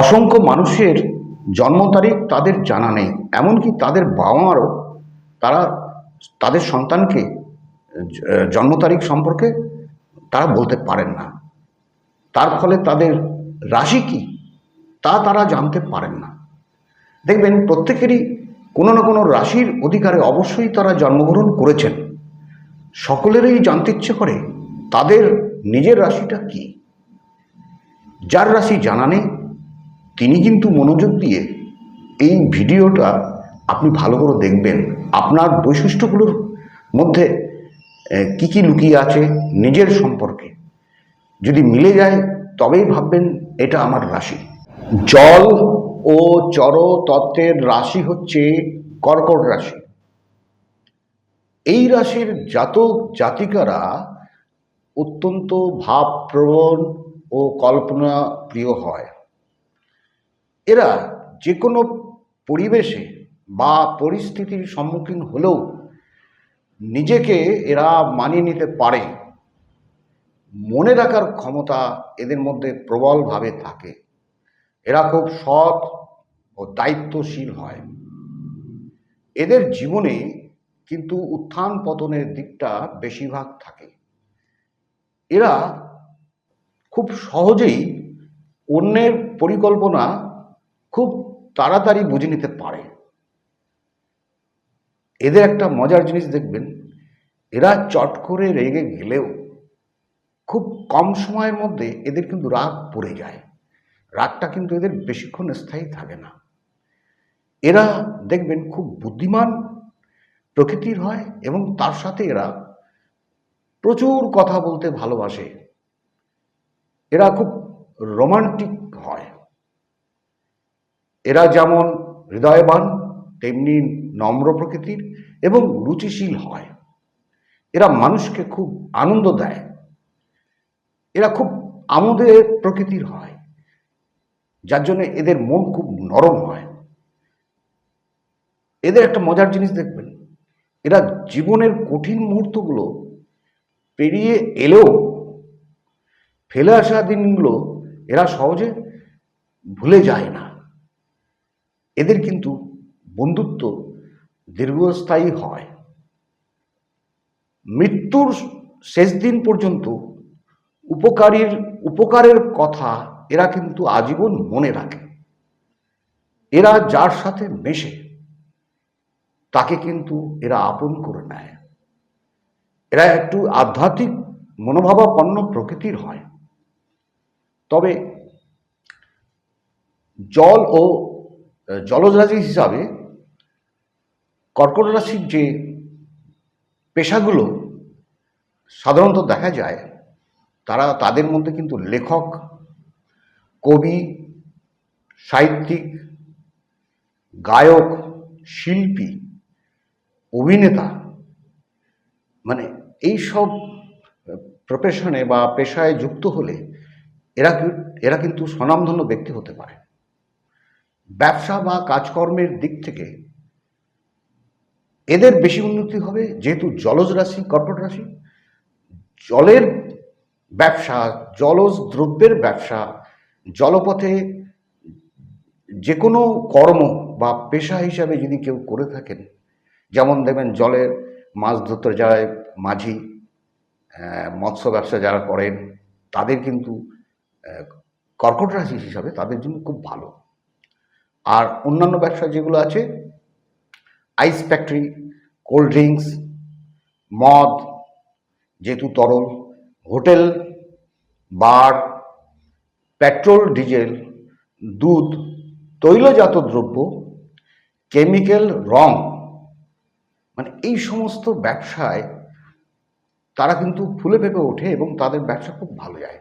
অসংখ্য মানুষের জন্ম তারিখ তাদের জানা নেই, এমনকি তাদের বাবা মারও তারা তাদের সন্তানকে জন্ম তারিখ সম্পর্কে তারা বলতে পারেন না। তার ফলে তাদের রাশি কি তা তারা জানতে পারেন না। দেখবেন প্রত্যেকেরই কোনো না কোনো রাশির অধিকারে অবশ্যই তারা জন্মগ্রহণ করেছেন। সকলেরই জানতে ইচ্ছে করে তাদের নিজের রাশিটা কি। যার রাশি জানা নেই তিনি কিন্তু মনোযোগ দিয়ে এই ভিডিওটা আপনি ভালো করে দেখবেন। আপনার বৈশিষ্ট্যগুলোর মধ্যে কি কি লুকিয়ে আছে নিজের সম্পর্কে। যদি মিলে যায়, তবেই ভাববেন এটা আমার রাশি। জল ও চর তত্ত্বের রাশি হচ্ছে কর্কট রাশি। এই রাশির জাতক জাতিকারা অত্যন্ত ভাবপ্রবণ ও কল্পনা প্রিয় হয়। এরা যে কোনো পরিবেশে বা পরিস্থিতির সম্মুখীন হলেও নিজেকে এরা মানিয়ে নিতে পারে। মনে রাখার ক্ষমতা এদের মধ্যে প্রবলভাবে থাকে। এরা খুব সৎ ও দায়িত্বশীল হয়। এদের জীবনে কিন্তু উত্থান পতনের দিকটা বেশিরভাগ থাকে। এরা খুব সহজেই অন্যের পরিকল্পনা খুব তাড়াতাড়ি বুঝে নিতে পারে। এদের একটা মজার জিনিস দেখবেন, এরা চট করে রেগে গেলেও খুব কম সময়ের মধ্যে এদের কিন্তু রাগ পড়ে যায়। রাগটা কিন্তু এদের বেশিক্ষণ স্থায়ী থাকে না। এরা দেখবেন খুব বুদ্ধিমান প্রকৃতির হয় এবং তার সাথে এরা প্রচুর কথা বলতে ভালোবাসে। এরা খুব রোমান্টিক হয়। এরা যেমন হৃদয়বান, তেমনি নম্র প্রকৃতির এবং রুচিশীল হয়। এরা মানুষকে খুব আনন্দ দেয়। এরা খুব আমোদের প্রকৃতির হয়। যার জন্য এদের মন খুব নরম হয়। এদের একটা মজার জিনিস দেখবেন, এরা জীবনের কঠিন মুহূর্তগুলো পেরিয়ে এলেও ফেলে আসা দিনগুলো এরা সহজে ভুলে যায় না। এদের কিন্তু বন্ধুত্ব দীর্ঘস্থায়ী হয়। মৃত্যুর শেষ দিন পর্যন্ত উপকারীর, উপকারের কথা এরা কিন্তু আজীবন মনে রাখে। এরা যার সাথে মেশে, তাকে কিন্তু এরা আপন করে নেয়। এরা একটু আধ্যাত্মিক মনোভাবাপন্ন প্রকৃতির হয়। তবে জল ও জলজ হিসাবে কর্কট রাশির যে পেশাগুলো সাধারণত দেখা যায়, তারা তাদের মধ্যে কিন্তু লেখক, কবি, সাহিত্যিক, গায়ক, শিল্পী, অভিনেতা মানে এই সব প্রফেশনে বা পেশায় যুক্ত হলে এরা এরা কিন্তু স্বনামধন্য ব্যক্তি হতে পারে। ব্যবসা বা কাজকর্মের দিক থেকে এদের বেশি উন্নতি হবে, যেহেতু জলজ রাশি, কর্কট রাশি। জলের ব্যবসা, জলজ দ্রব্যের ব্যবসা, জলপথে যে কোনো কর্ম বা পেশা হিসাবে যদি কেউ করে থাকেন, যেমন দেখবেন জলের মাছ ধরতে যায় মাঝি মৎস্য ব্যবসা যারা করেন, তাদের কিন্তু কর্কট রাশি হিসাবে তাদের জন্য খুব ভালো। আর অন্যান্য ব্যবসা যেগুলো আছে আইস ফ্যাক্টরি কোল্ড ড্রিঙ্কস মদ, যেহেতু তরল, হোটেল, বার, পেট্রোল, ডিজেল, দুধ, তৈলজাত দ্রব্য, কেমিক্যাল, রং মানে এই সমস্ত ব্যবসায় তারা কিন্তু ফুলে ফেপে ওঠে এবং তাদের ব্যবসা খুব ভালো যায়।